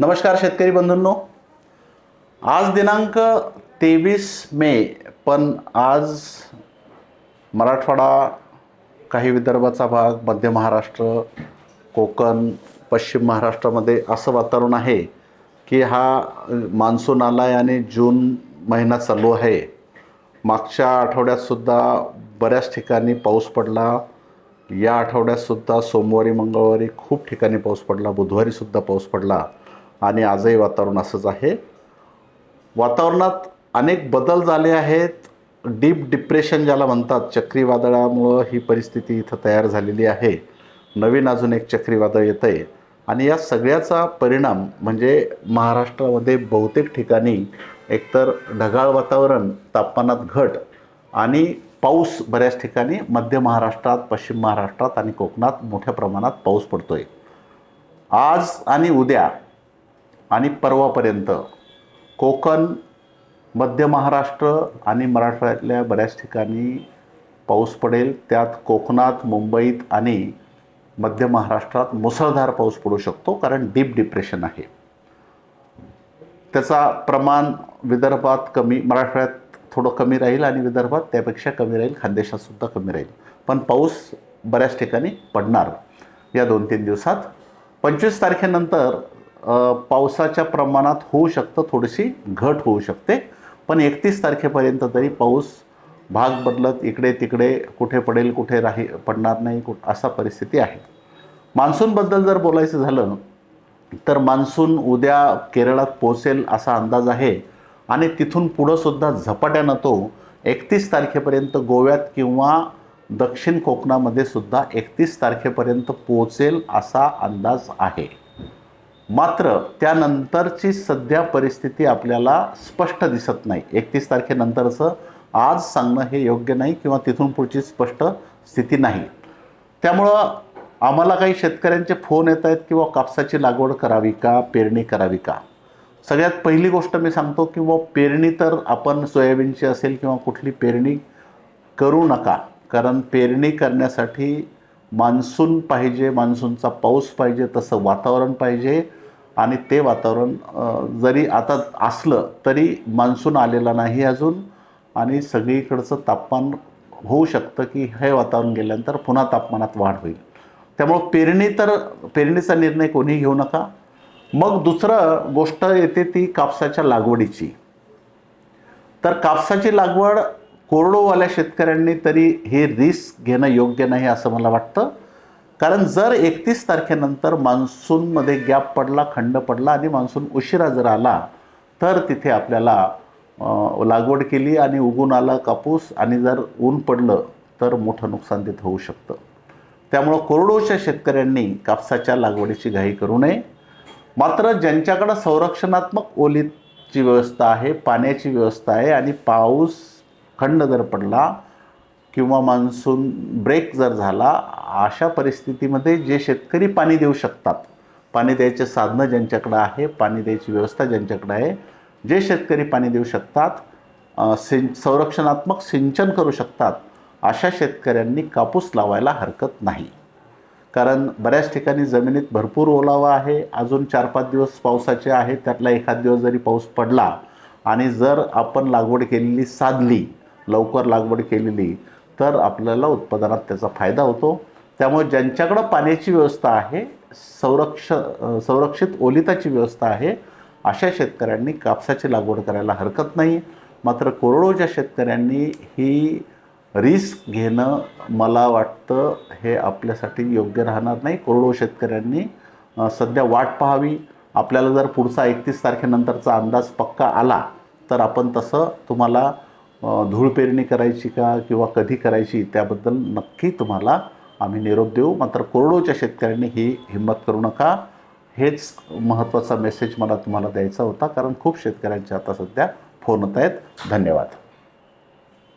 नमस्कार शेतकरी बंधूंनो. आज दिनांक तेवीस मे पण आज मराठवाडा काही विदर्भाचा भाग मध्य महाराष्ट्र कोकण पश्चिम महाराष्ट्रामध्ये असं वातावरण आहे की हा मान्सून आला आहे आणि जून महिना चालू आहे. मागच्या आठवड्यातसुद्धा बऱ्याच ठिकाणी पाऊस पडला. या आठवड्यातसुद्धा सोमवारी मंगळवारी खूप ठिकाणी पाऊस पडला. बुधवारीसुद्धा पाऊस पडला. आणि आजही वातावरण असंच आहे. वातावरणात अनेक बदल झाले आहेत. डीप डिप्रेशन ज्याला म्हणतात चक्रीवादळामुळं ही परिस्थिती इथं तयार झालेली आहे. नवीन अजून एक चक्रीवादळ येतं आहे आणि या सगळ्याचा परिणाम म्हणजे महाराष्ट्रामध्ये बहुतेक ठिकाणी एकतर ढगाळ वातावरण तापमानात घट आणि पाऊस बऱ्याच ठिकाणी मध्य महाराष्ट्रात पश्चिम महाराष्ट्रात आणि कोकणात मोठ्या प्रमाणात पाऊस पडतो आहे आज आणि उद्या आणि परवापर्यंत कोकण मध्य महाराष्ट्र आणि मराठवाड्यातल्या बऱ्याच ठिकाणी पाऊस पडेल. त्यात कोकणात मुंबईत आणि मध्य महाराष्ट्रात मुसळधार पाऊस पडू शकतो कारण डीप डिप्रेशन आहे. त्याचा प्रमाण विदर्भात कमी मराठवाड्यात थोडं कमी राहील आणि विदर्भात त्यापेक्षा कमी राहील खानदेशातसुद्धा कमी राहील. पण पाऊस बऱ्याच ठिकाणी पडणार. या दोन तीन दिवसात पंचवीस तारखेनंतर पावसाच्या प्रमाणात होऊ शकतं थोडीशी घट होऊ शकते. पण एकतीस तारखेपर्यंत तरी पाऊस भाग बदलत इकडे तिकडे कुठे पडेल कुठे राही पडणार नाही कुठ असा परिस्थिती आहे. मान्सूनबद्दल जर बोलायचं झालं तर मान्सून उद्या केरळात पोहोचेल असा अंदाज आहे आणि तिथून पुढंसुद्धा झपाट्यानं तो एकतीस तारखेपर्यंत गोव्यात किंवा दक्षिण कोकणामध्ये सुद्धा एकतीस तारखेपर्यंत पोहोचेल असा अंदाज आहे. मात्र त्यानंतरची सध्या परिस्थिती आपल्याला स्पष्ट दिसत नाही. एकतीस तारखेनंतरचं आज सांगणं हे योग्य नाही किंवा तिथून पुढची स्पष्ट स्थिती नाही. त्यामुळं आम्हाला काही शेतकऱ्यांचे फोन येत आहेत किंवा कापसाची लागवड करावी का पेरणी करावी का? सगळ्यात पहिली गोष्ट मी सांगतो किंवा पेरणी तर आपण सोयाबीनची असेल किंवा कुठली पेरणी करू नका. कारण पेरणी करण्यासाठी मान्सून पाहिजे मान्सूनचा पाऊस पाहिजे तसं वातावरण पाहिजे. आणि ते वातावरण जरी आता असलं तरी मान्सून आलेला नाही अजून आणि सगळीकडचं तापमान होऊ शकतं की हे वातावरण गेल्यानंतर पुन्हा तापमानात वाढ होईल. त्यामुळं पेरणी तर पेरणीचा निर्णय कोणीही घेऊ नका. मग दुसरं गोष्ट येते ती कापसाच्या लागवडीची. तर कापसाची लागवड कोरडोवाल्या शेतकऱ्यांनी तरी हे रिस्क घेणं योग्य नाही असं मला वाटतं. कारण जर एकतीस तारखेनंतर मान्सूनमध्ये गॅप पडला खंड पडला आणि मान्सून उशिरा जर आला तर तिथे आपल्याला लागवड केली आणि उगून आला कापूस आणि जर ऊन पडलं तर मोठं नुकसान तिथं होऊ शकतं. त्यामुळं कोरडोच्या शेतकऱ्यांनी कापसाच्या लागवडीची घाई करू नये. मात्र ज्यांच्याकडं संरक्षणात्मक ओलीची व्यवस्था आहे पाण्याची व्यवस्था आहे आणि पाऊस खंड जर पडला किंवा मान्सून ब्रेक जर झाला अशा परिस्थितीमध्ये जे शेतकरी पाणी देऊ शकतात पाणी द्यायचे साधनं ज्यांच्याकडं आहे पाणी द्यायची व्यवस्था ज्यांच्याकडं आहे जे शेतकरी पाणी देऊ शकतात सिं संरक्षणात्मक सिंचन करू शकतात अशा शेतकऱ्यांनी कापूस लावायला हरकत नाही. कारण बऱ्याच ठिकाणी जमिनीत भरपूर ओलावा आहे अजून चार पाच दिवस पावसाचे आहे त्यातला एखाद दिवस जरी पाऊस पडला आणि जर आपण लागवड केलेली साधली लवकर लागवड केलेली तर आपल्याला उत्पादनात त्याचा फायदा होतो. त्यामुळे ज्यांच्याकडं पाण्याची व्यवस्था आहे संरक्ष संरक्षित ओलिताची व्यवस्था आहे अशा शेतकऱ्यांनी कापसाची लागवड करायला हरकत नाही. मात्र कोरडोच्या शेतकऱ्यांनी ही रिस्क घेणं मला वाटतं हे आपल्यासाठी योग्य राहणार नाही. कोरडो शेतकऱ्यांनी सध्या वाट पाहावी. आपल्याला जर पुढचा एकतीस तारखेनंतरचा अंदाज पक्का आला तर आपण तसं तुम्हाला धूळ पेरणी करायची का किंवा कधी करायची त्याबद्दल नक्की तुम्हाला आम्ही निरोप देऊ. मात्र कोरडोच्या शेतकऱ्यांनी ही हिंमत करू नका. हेच महत्त्वाचा मेसेज मला तुम्हाला द्यायचा होता. कारण खूप शेतकऱ्यांचे आता सध्या फोन होत आहेत. धन्यवाद.